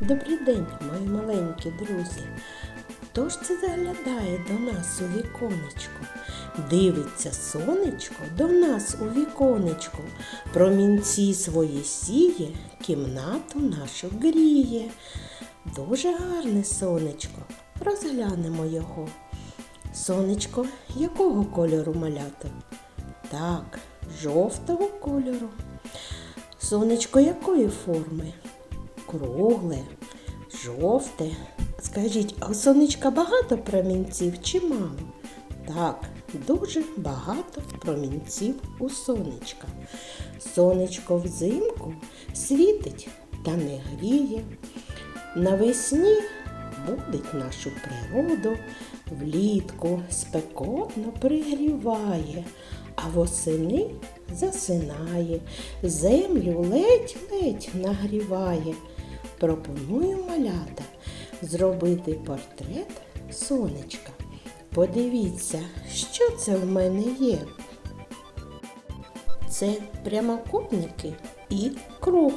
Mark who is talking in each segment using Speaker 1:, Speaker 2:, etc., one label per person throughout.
Speaker 1: Добрий день, мої маленькі друзі. Хто ж це заглядає до нас у віконечко? Дивиться сонечко до нас у віконечко, промінці свої сіє, кімнату нашу гріє. Дуже гарне сонечко. Розглянемо його. Сонечко якого кольору малята? Так, жовтого кольору. Сонечко якої форми? Кругле, жовте. Скажіть, а у сонечка багато промінців чи мало? Так, дуже багато промінців у сонечка. Сонечко взимку світить та не гріє. Навесні будить нашу природу, влітку спекотно пригріває, а восени засинає, землю ледь-ледь нагріває. Пропоную малята зробити портрет сонечка. Подивіться, що це в мене є. Це прямокутники і круг.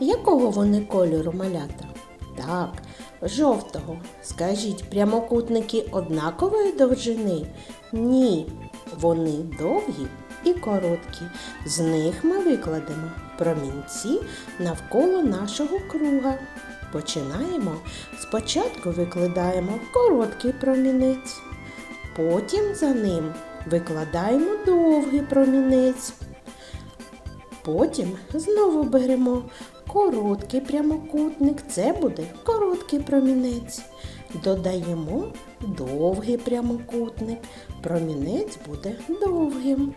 Speaker 1: Якого вони кольору малята? Так, жовтого. Скажіть, прямокутники однакової довжини? Ні, вони довгі і короткі. З них ми викладемо промінці навколо нашого круга. Починаємо. Спочатку викладаємо короткий промінець. Потім за ним викладаємо довгий промінець. Потім знову беремо короткий прямокутник, це буде короткий промінець. Додаємо довгий прямокутник, промінець буде довгим.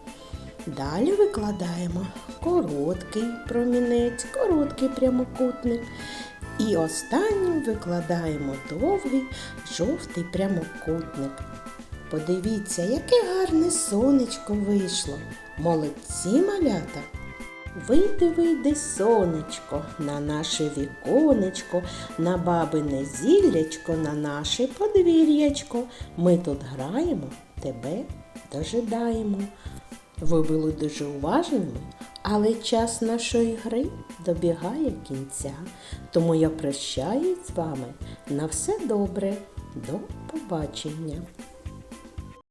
Speaker 1: Далі викладаємо короткий промінець, короткий прямокутник. І останнім викладаємо довгий жовтий прямокутник. Подивіться, яке гарне сонечко вийшло. Молодці малята! Вийди, вийди, сонечко, на наше віконечко, на бабине зіллячко, на наше подвір'ячко. Ми тут граємо, тебе дожидаємо. Ви були дуже уважними, але час нашої гри добігає кінця. Тому я прощаюсь з вами на все добре. До побачення!